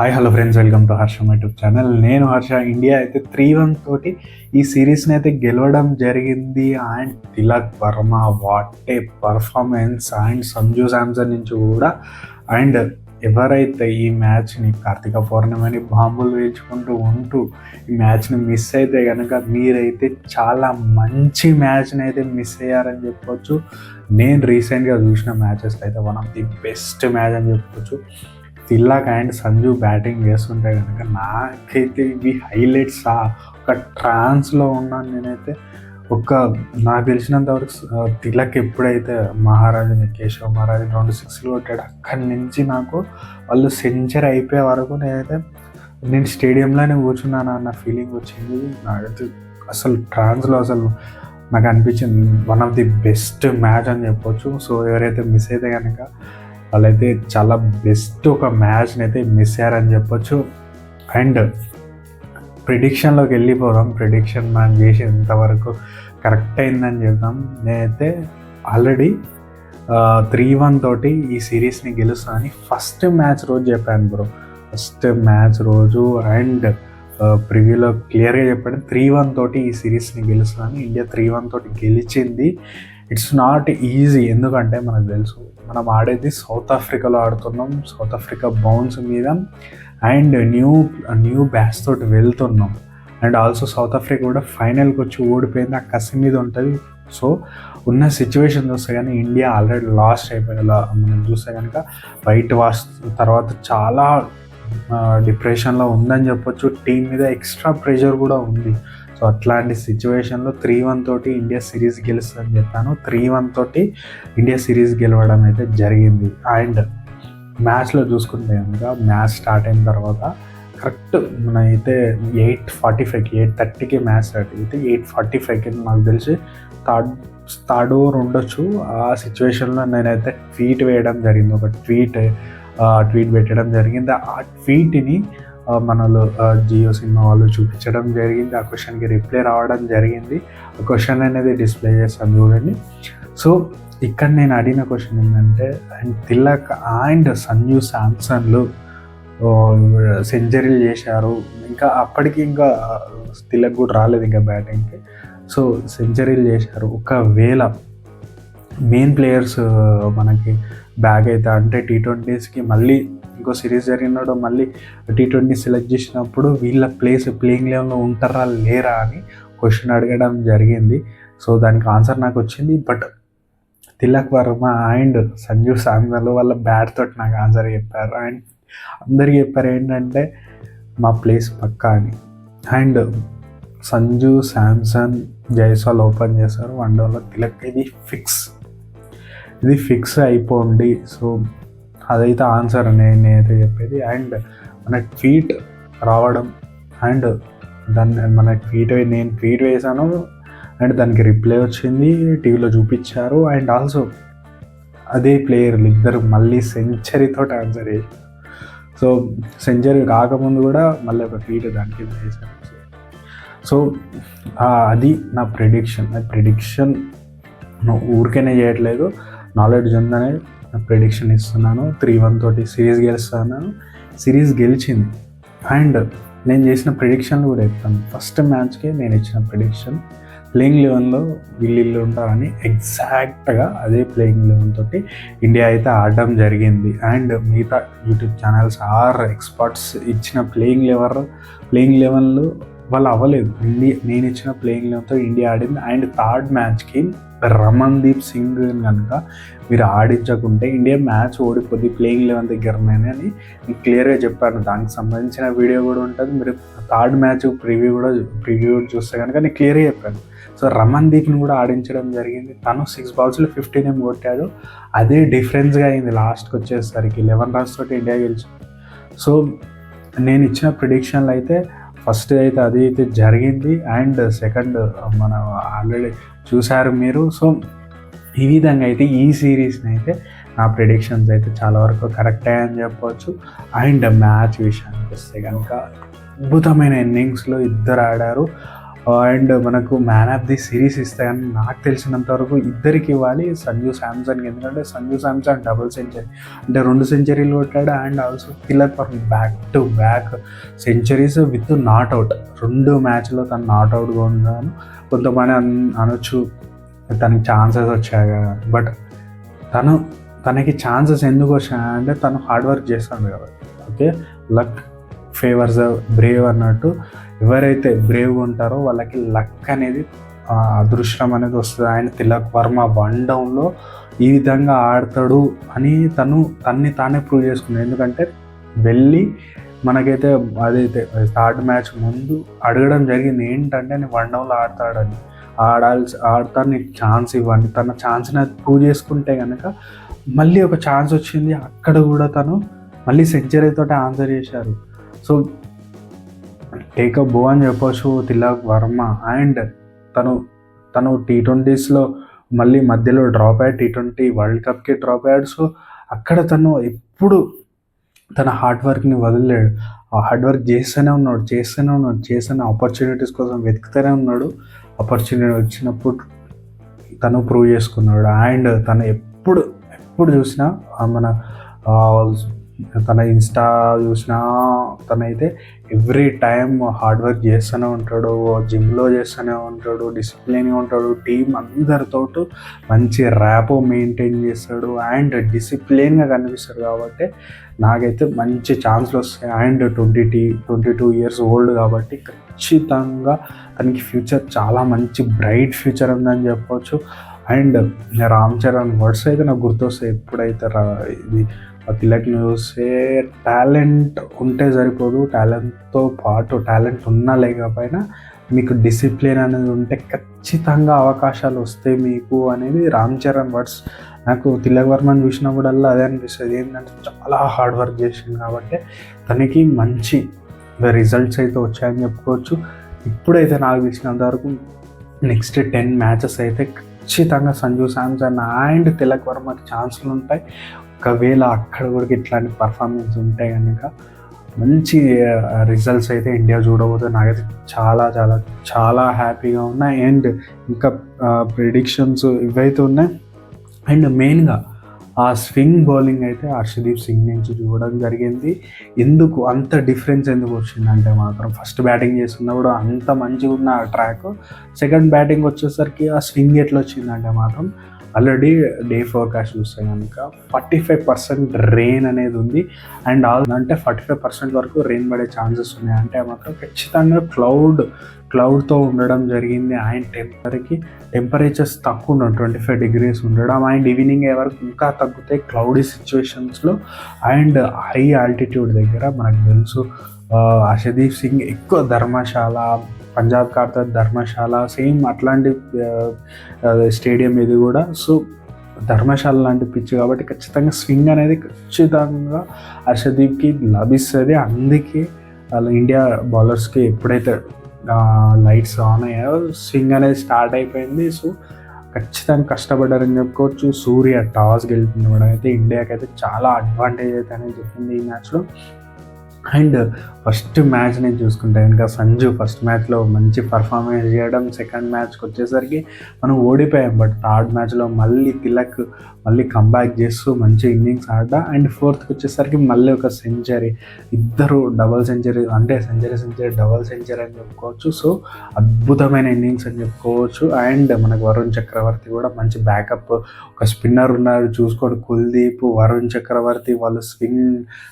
Hi hello friends welcome to Harsha YouTube channel. నేను Harsha. India అయితే three one తోటి ఈ సిరీస్ని అయితే గెలవడం జరిగింది. And Tilak Varma what a performance and Sanju Samson నుంచి కూడా. అండ్ ఎవరైతే ఈ మ్యాచ్ని కార్తీక పౌర్ణమిని బాంబులు వేయించుకుంటూ ఉంటూ ఈ మ్యాచ్ని మిస్ అయితే కనుక మీరైతే చాలా మంచి మ్యాచ్ని అయితే మిస్ అయ్యారని చెప్పొచ్చు. నేను రీసెంట్గా చూసిన మ్యాచెస్ అయితే one of the best match అని చెప్పొచ్చు. తిల్లాక్ అండ్ సంజు బ్యాటింగ్ చేస్తుంటే కనుక నాకైతే ఇవి హైలైట్స్ ఒక ట్రాన్స్లో ఉన్నాను నేనైతే. ఒక నాకు తెలిసినంత వరకు తిలక్ ఎప్పుడైతే మహారాజుని కేశవ మహారాజు రెండు సిక్స్లు కొట్టాడు అక్కడి నుంచి నాకు వాళ్ళు సెంచరీ అయిపోయే వరకు నేనైతే నేను స్టేడియంలోనే కూర్చున్నాను అన్న ఫీలింగ్ వచ్చింది. నాకైతే అసలు ట్రాన్స్లో అసలు నాకు అనిపించింది one of the best match అని చెప్పొచ్చు. సో ఎవరైతే మిస్ అయితే కనుక వాళ్ళైతే చాలా బెస్ట్ ఒక మ్యాచ్ని అయితే మిస్ అయ్యారని చెప్పొచ్చు. అండ్ ప్రిడిక్షన్లోకి వెళ్ళిపోదాం. ప్రిడిక్షన్ మనం చేసేంతవరకు కరెక్ట్ అయిందని చెప్తాం నేనైతే ఆల్రెడీ త్రీ వన్ తోటి ఈ సిరీస్ని గెలుస్తానని ఫస్ట్ మ్యాచ్ రోజు చెప్పాను బ్రో ఫస్ట్ మ్యాచ్ రోజు అండ్ ప్రివ్యూలో క్లియర్గా చెప్పాను. త్రీ వన్ తోటి ఈ సిరీస్ని గెలుస్తానని ఇండియా త్రీ వన్ తోటి గెలిచింది. ఇట్స్ నాట్ ఈజీ ఎందుకంటే మనకు తెలుసు మనం ఆడేది సౌత్ ఆఫ్రికాలో ఆడుతున్నాం సౌత్ ఆఫ్రికా బౌన్స్ మీద అండ్ న్యూ న్యూ బ్యాచ్ తోటి వెళ్తున్నాం. అండ్ ఆల్సో సౌత్ ఆఫ్రికా కూడా ఫైనల్కి వచ్చి ఓడిపోయింది ఆ కసి మీద ఉంటుంది. సో ఉన్న సిచ్యువేషన్ చూస్తే కానీ ఇండియా ఆల్రెడీ లాస్ట్ అయిపోయేలా మనం చూస్తే కనుక వైట్ వాష్ తర్వాత చాలా డిప్రెషన్లో ఉందని చెప్పొచ్చు. టీం మీద ఎక్స్ట్రా ప్రెషర్ కూడా ఉంది. సో అట్లాంటి సిచ్యువేషన్లో త్రీ వన్ తోటి ఇండియా సిరీస్ గెలుస్తుందని చెప్పాను. త్రీ వన్ తోటి ఇండియా సిరీస్ గెలవడం అయితే జరిగింది. అండ్ మ్యాచ్లో చూసుకుంటే కనుక మ్యాచ్ స్టార్ట్ అయిన తర్వాత కరెక్ట్ మన అయితే ఎయిట్ ఫార్టీ ఫైవ్కి ఎయిట్ థర్టీకి మ్యాచ్ స్టార్ట్ అయితే ఎయిట్ ఫార్టీ ఫైవ్కి నాకు తెలిసి థర్డ్ థర్డ్ ఓవర్ ఉండొచ్చు. ఆ సిచ్యువేషన్లో నేనైతే ట్వీట్ వేయడం జరిగింది. ఒక ట్వీట్ ట్వీట్ పెట్టడం జరిగింది. ఆ ట్వీట్ని మనలో జియో సినిమా వాళ్ళు చూపించడం జరిగింది. ఆ క్వశ్చన్కి రిప్లై రావడం జరిగింది. ఆ క్వశ్చన్ అనేది డిస్ప్లే చేస్తాను చూడండి. సో ఇక్కడ నేను అడిగిన క్వశ్చన్ ఏంటంటే అండ్ తిలక్ అండ్ సంజు శాంసన్లు సెంచరీలు చేశారు. ఇంకా అప్పటికి ఇంకా తిలక్ కూడా రాలేదు ఇంకా బ్యాటింగ్కి. సో సెంచరీలు చేశారు. ఒకవేళ మెయిన్ ప్లేయర్స్ మనకి బ్యాగ్ అయితే అంటే టీ ట్వంటీస్కి మళ్ళీ ఇంకో సిరీస్ జరిగినాడు మళ్ళీ టీ ట్వంటీ సెలెక్ట్ చేసినప్పుడు వీళ్ళ ప్లేస్ ప్లేయింగ్ లెవెల్లో ఉంటారా లేరా అని క్వశ్చన్ అడగడం జరిగింది. సో దానికి ఆన్సర్ నాకు వచ్చింది. బట్ తిలక్ వర్మ అండ్ సంజు శాంసన్ వాళ్ళ బ్యాట్ తోటి నాకు ఆన్సర్ చెప్పారు. అండ్ అందరికి చెప్పారు ఏంటంటే మా ప్లేస్ పక్కా అని. అండ్ సంజు శాంసన్ జైస్వాల్ ఓపెన్ చేశారు. వన్ డేలో తిలక్ ఇది ఫిక్స్ ఇది ఫిక్స్ అయిపోండి. సో అదైతే ఆన్సర్ నేను నేనైతే చెప్పేది. అండ్ మన ట్వీట్ రావడం అండ్ దాన్ని మన ట్వీట్ నేను ట్వీట్ వేశాను. అండ్ దానికి రిప్లై వచ్చింది. టీవీలో చూపించారు. అండ్ ఆల్సో అదే ప్లేయర్లు ఇద్దరు మళ్ళీ సెంచరీతో ఆన్సర్ చేశారు. సో సెంచరీ కాకముందు కూడా మళ్ళీ ఒక ట్వీట్ దానికి వేశారు. సో అది నా ప్రిడిక్షన్ నా ప్రిడిక్షన్ ఊరికేనే చేయట్లేదు. నాలెడ్జ్ ఉందనే ప్రిడిక్షన్ ఇస్తున్నాను. త్రీ వన్ తోటి సిరీస్ గెలుస్తున్నాను సిరీస్ గెలిచింది. అండ్ నేను చేసిన ప్రిడిక్షన్లు కూడా చెప్తాను. ఫస్ట్ మ్యాచ్కి నేను ఇచ్చిన ప్రిడిక్షన్ ప్లేయింగ్ లెవెన్లో వీళ్ళు ఇల్లు ఉంటారని ఎగ్జాక్ట్గా అదే ప్లేయింగ్ లెవెన్ తోటి ఇండియా అయితే ఆడడం జరిగింది. అండ్ మిగతా యూట్యూబ్ ఛానల్స్ ఆర్ ఎక్స్పర్ట్స్ ఇచ్చిన ప్లేయింగ్ లెవెన్ ప్లేయింగ్ లెవెన్లు వాళ్ళు అవ్వలేదు. ఇండియా నేను ఇచ్చిన ప్లేయింగ్ లెవెన్తో ఇండియా ఆడింది. అండ్ థర్డ్ మ్యాచ్కి రమన్దీప్ సింగ్ కనుక మీరు ఆడించకుంటే ఇండియా మ్యాచ్ ఓడిపోద్ది ప్లేయింగ్ లెవెన్ దగ్గరనే అని నేను క్లియర్గా చెప్పాను. దానికి సంబంధించిన వీడియో కూడా ఉంటుంది. మీరు థర్డ్ మ్యాచ్ ప్రివ్యూ కూడా ప్రివ్యూ చూస్తే కనుక నేను క్లియర్గా చెప్పాను. సో రమన్దీప్ని కూడా ఆడించడం జరిగింది. తను సిక్స్ బాల్స్లో ఫిఫ్టీన్ ఏం కొట్టాడు. అదే డిఫరెన్స్గా అయింది లాస్ట్కి వచ్చేసరికి. లెవెన్ రన్స్ తోటి ఇండియా గెలిచింది. సో నేను ఇచ్చిన ప్రిడిక్షన్లు అయితే ఫస్ట్ అయితే అది అయితే జరిగింది. అండ్ సెకండ్ మన ఆల్రెడీ చూశారు మీరు. సో ఈ విధంగా అయితే ఈ సిరీస్ని అయితే నా ప్రిడిక్షన్స్ అయితే చాలా వరకు కరెక్ట్ అయ్యాయని చెప్పవచ్చు అండ్ మ్యాచ్ విషయానికి వస్తే కనుక అద్భుతమైన ఇన్నింగ్స్లో ఇద్దరు ఆడారు. అండ్ మనకు మ్యాన్ ఆఫ్ ది సిరీస్ ఇస్తాయని నాకు తెలిసినంత వరకు ఇద్దరికి ఇవ్వాలి. సంజు శాంసంగ్ ఎందుకంటే సంజు శాంసంగ్ డబుల్ సెంచరీ అంటే రెండు సెంచరీలు కొట్టాడు and also killer for back to back centuries with not out రెండు మ్యాచ్లో తను నాట్ అవుట్గా ఉన్నాను కొంతమంది అన్ అనొచ్చు తనకి ఛాన్సెస్ వచ్చాయి కదా. బట్ తను తనకి ఛాన్సెస్ ఎందుకు వచ్చాయంటే తను హార్డ్ వర్క్ చేస్తాడు కాబట్టి. ఓకే లక్ ఫేవర్స్ బ్రేవ్ అన్నట్టు. ఎవరైతే బ్రేవ్ ఉంటారో వాళ్ళకి లక్ అనేది అదృష్టం అనేది వస్తుంది. ఆయన తిలక్ వర్మ వన్ డౌన్లో ఈ విధంగా ఆడతాడు అని తను తన్ని తానే ప్రూవ్ చేసుకున్నాడు. ఎందుకంటే వెళ్ళి మనకైతే అదైతే థర్డ్ మ్యాచ్ ముందు అడగడం జరిగింది. ఏంటంటే నేను వన్ డౌన్లో ఆడతాడని. ఆడాల్సి ఆడతా నీకు ఛాన్స్ ఇవ్వండి. తన ఛాన్స్ని ప్రూవ్ చేసుకుంటే కనుక మళ్ళీ ఒక ఛాన్స్ వచ్చింది. అక్కడ కూడా తను మళ్ళీ సెంచరీతో ఆన్సర్ చేశారు. సో టేకప్ బో అని చెప్పొచ్చు తిలక్ వర్మ. అండ్ తను తను టీ ట్వంటీస్లో మళ్ళీ మధ్యలో డ్రాప్ అయ్యాడు టీ ట్వంటీ వరల్డ్ కప్కి డ్రాప్ అయ్యాడు. సో అక్కడ తను ఎప్పుడు తన హార్డ్ వర్క్ని వదిలేడు. ఆ హార్డ్ వర్క్ చేస్తూనే ఉన్నాడు చేస్తూనే ఉన్నాడు చేస్తూనే ఆపర్చునిటీస్ కోసం వెతుకుతూనే ఉన్నాడు. ఆపర్చునిటీ వచ్చినప్పుడు తను ప్రూవ్ చేసుకున్నాడు. అండ్ తను ఎప్పుడు ఎప్పుడు చూసినా మన తన ఇన్స్టా చూసినా తనైతే ఎవ్రీ టైం హార్డ్ వర్క్ చేస్తూనే ఉంటాడు జిమ్లో చేస్తూనే ఉంటాడు డిసిప్లిన్గా ఉంటాడు టీం అందరితో మంచి ర్యాపో మెయింటైన్ చేస్తాడు అండ్ డిసిప్లిన్గా కనిపిస్తాడు కాబట్టి నాకైతే మంచి ఛాన్స్లు వస్తాయి. And twenty T twenty two years old కాబట్టి ఖచ్చితంగా తనకి ఫ్యూచర్ చాలా మంచి బ్రైట్ ఫ్యూచర్ ఉందని చెప్పవచ్చు అండ్ రామ్ చరణ్ వర్డ్స్ అయితే నాకు గుర్తొస్తాయి. ఎప్పుడైతే రా ఇది ఆ తిలక్ని చూస్తే టాలెంట్ ఉంటే సరిపోదు టాలెంట్తో పాటు టాలెంట్ ఉన్నా లేకపోయినా మీకు డిసిప్లిన్ అనేది ఉంటే ఖచ్చితంగా అవకాశాలు వస్తాయి మీకు అనేది రామ్ చరణ్ వర్డ్స్. నాకు తిలక్ వర్మని చూసినప్పుడల్లా అదే అనిపిస్తుంది. ఏంటంటే చాలా హార్డ్ వర్క్ చేసింది కాబట్టి తనకి మంచి రిజల్ట్స్ అయితే వచ్చాయని చెప్పుకోవచ్చు. ఇప్పుడైతే నాకు తెలిసినంత వరకు నెక్స్ట్ టెన్ మ్యాచెస్ అయితే ఖచ్చితంగా సంజు శాంసన్ అండ్ తిలక్ వర్మకి ఛాన్సులు ఉంటాయి. ఒకవేళ అక్కడ కూడా ఇట్లాంటి పర్ఫార్మెన్స్ ఉంటే కనుక మంచి రిజల్ట్స్ అయితే ఇండియా చూడబోతుంది. నాకైతే చాలా చాలా చాలా హ్యాపీగా ఉన్నాయి. అండ్ ఇంకా ప్రిడిక్షన్స్ ఇవైతే ఉన్నాయి. అండ్ మెయిన్గా ఆ స్వింగ్ బౌలింగ్ అయితే హర్షదీప్ సింగ్ నుంచి చూడడం జరిగింది. ఎందుకు అంత డిఫరెన్స్ ఎందుకు వచ్చిందంటే మాత్రం ఫస్ట్ బ్యాటింగ్ చేస్తున్నప్పుడు అంత మంచిగా ఉన్న ఆ ట్రాక్ సెకండ్ బ్యాటింగ్ వచ్చేసరికి ఆ స్వింగ్ ఎట్లా వచ్చిందంటే మాత్రం ఆల్రెడీ డే ఫోర్కాస్ట్ చూస్తే కనుక ఫార్టీ ఫైవ్ పర్సెంట్ రెయిన్ అనేది ఉంది. అండ్ ఆల్ అంటే ఫార్టీ ఫైవ్ పర్సెంట్ వరకు రెయిన్ పడే ఛాన్సెస్ ఉన్నాయి. అంటే మాత్రం ఖచ్చితంగా క్లౌడ్ క్లౌడ్తో ఉండడం జరిగింది. అండ్ టెంపరీకి టెంపరేచర్స్ తక్కువ ఉండడం ట్వంటీ ఫైవ్ డిగ్రీస్ ఉండడం. అండ్ ఈవినింగ్ వరకు ఇంకా తగ్గుతాయి క్లౌడీ సిచ్యువేషన్స్లో అండ్ హై ఆల్టిట్యూడ్ దగ్గర మనకు తెలుసు అషదీప్ సింగ్ ఎక్కువ ధర్మశాల పంజాబ్ కార్త ధర్మశాల సేమ్ అట్లాంటి స్టేడియం ఇది కూడా. సో ధర్మశాల లాంటి పిచ్ కాబట్టి ఖచ్చితంగా స్వింగ్ అనేది ఖచ్చితంగా హర్షదీప్కి లభిస్తుంది. అందుకే వాళ్ళ ఇండియా బౌలర్స్కి ఎప్పుడైతే లైట్స్ ఆన్ అయ్యాయో స్వింగ్ అనేది స్టార్ట్ అయిపోయింది. సో ఖచ్చితంగా కష్టపడ్డారని చెప్పుకోవచ్చు. సూర్య టాస్ గెలుపుకోవడం అయితే ఇండియాకి అయితే చాలా అడ్వాంటేజ్ అయితే అనేది చెప్పింది ఈ మ్యాచ్లో అండ్ ఫస్ట్ మ్యాచ్ నేను చూసుకుంటే కనుక సంజు ఫస్ట్ మ్యాచ్లో మంచి పర్ఫార్మెన్స్ చేయడం సెకండ్ మ్యాచ్కి వచ్చేసరికి మనం ఓడిపోయాం. బట్ థర్డ్ మ్యాచ్లో మళ్ళీ తిలక్ మళ్ళీ కంబ్యాక్ చేస్తూ మంచి ఇన్నింగ్స్ ఆడ అండ్ ఫోర్త్కి వచ్చేసరికి మళ్ళీ ఒక సెంచరీ ఇద్దరు డబల్ సెంచరీ అంటే సెంచరీ సెంచరీ డబల్ సెంచరీ అని చెప్పుకోవచ్చు. సో అద్భుతమైన ఇన్నింగ్స్ అని చెప్పుకోవచ్చు. అండ్ మనకు వరుణ్ చక్రవర్తి కూడా మంచి బ్యాకప్ ఒక స్పిన్నర్ ఉన్నారు చూసుకోండి కుల్దీప్ వరుణ్ చక్రవర్తి వాళ్ళు స్వింగ్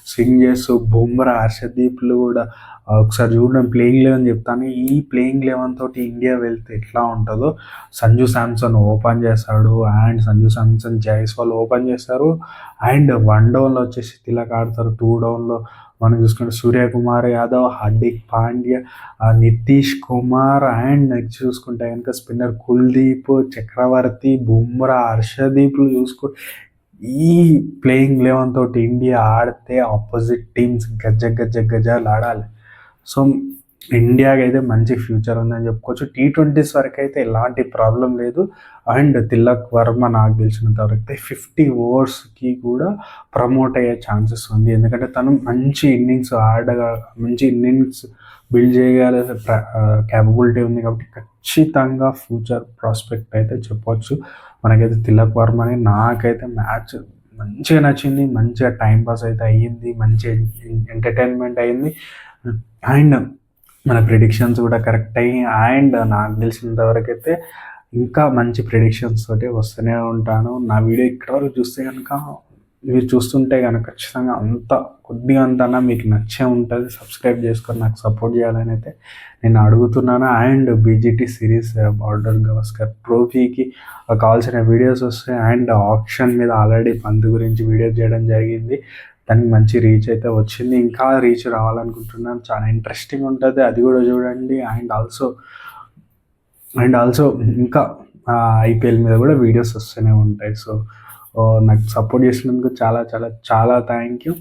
స్వింగ్ చేస్తూ బుమ్రా హర్షదీప్లు కూడా ఒకసారి చూడడం ప్లేయింగ్ లెవెన్ చెప్తాను. ఈ ప్లేయింగ్ లెవెన్ తోటి ఇండియా వెళ్తే ఎట్లా ఉంటుందో. సంజు శాంసన్ ఓపెన్ చేస్తాడు అండ్ సంజు శాంసన్ జైస్వాల్ ఓపెన్ చేస్తారు అండ్ వన్ డౌన్లో వచ్చేసి తిలక్ ఆడతారు. టూ డౌన్లో మనం చూసుకుంటే సూర్యకుమార్ యాదవ్ హార్దిక్ పాండ్యా నితీష్ కుమార్. అండ్ నెక్స్ట్ చూసుకుంటే కనుక స్పిన్నర్ కుల్దీప్ చక్రవర్తి బుమ్రా హర్షదీప్లు చూసుకో. ఈ ప్లేయింగ్ లెవెన్ తోటి ఇండియా ఆడితే ఆపోజిట్ టీమ్స్ గజ్జ గజ్జ గజాలు ఆడాలి సో ఇండియాకి అయితే మంచి ఫ్యూచర్ ఉందని చెప్పుకోవచ్చు. టీ ట్వంటీస్ వరకు అయితే ఎలాంటి ప్రాబ్లం లేదు. అండ్ తిలక్ వర్మ నాకు తెలిసినంత వరకు అయితే ఫిఫ్టీ ఓవర్స్కి కూడా ప్రమోట్ అయ్యే ఛాన్సెస్ ఉంది. ఎందుకంటే తను మంచి ఇన్నింగ్స్ ఆడగా మంచి ఇన్నింగ్స్ బిల్డ్ చేయగల క్యాపబిలిటీ ఉంది కాబట్టి ఖచ్చితంగా ఫ్యూచర్ ప్రాస్పెక్ట్ అయితే చెప్పొచ్చు. మనకైతే తిలక్ వర్మ అనేది నాకైతే మ్యాచ్ మంచిగా నచ్చింది. మంచిగా టైం పాస్ అయితే అయ్యింది. మంచి ఎంటర్టైన్మెంట్ అయ్యింది. అండ్ మన ప్రిడిక్షన్స్ కూడా కరెక్ట్ అయ్యి అండ్ నాకు తెలిసినంత వరకు అయితే ఇంకా మంచి ప్రిడిక్షన్స్ తోటి వస్తూనే ఉంటాను. నా వీడియో ఇక్కడ వరకు చూస్తే కనుక మీరు చూస్తుంటే కనుక ఖచ్చితంగా అంత కొద్దిగా అంతనా మీకు నచ్చే ఉంటుంది. సబ్స్క్రైబ్ చేసుకొని నాకు సపోర్ట్ చేయాలని అయితే నేను అడుగుతున్నాను. And BGT series Border Gavaskar ట్రోఫీకి కావాల్సిన వీడియోస్ వస్తాయి అండ్ ఆప్షన్ మీద ఆల్రెడీ పంత్ గురించి వీడియో చేయడం జరిగింది. దానికి మంచి రీచ్ అయితే వచ్చింది. ఇంకా రీచ్ రావాలనుకుంటున్నాను. చాలా ఇంట్రెస్టింగ్ ఉంటుంది. అది కూడా చూడండి. అండ్ ఆల్సో అండ్ ఆల్సో ఇంకా ఐపీఎల్ మీద కూడా వీడియోస్ వస్తూనే ఉంటాయి. సో నాకు సపోర్ట్ చేసినందుకు చాలా చాలా చాలా థ్యాంక్ యూ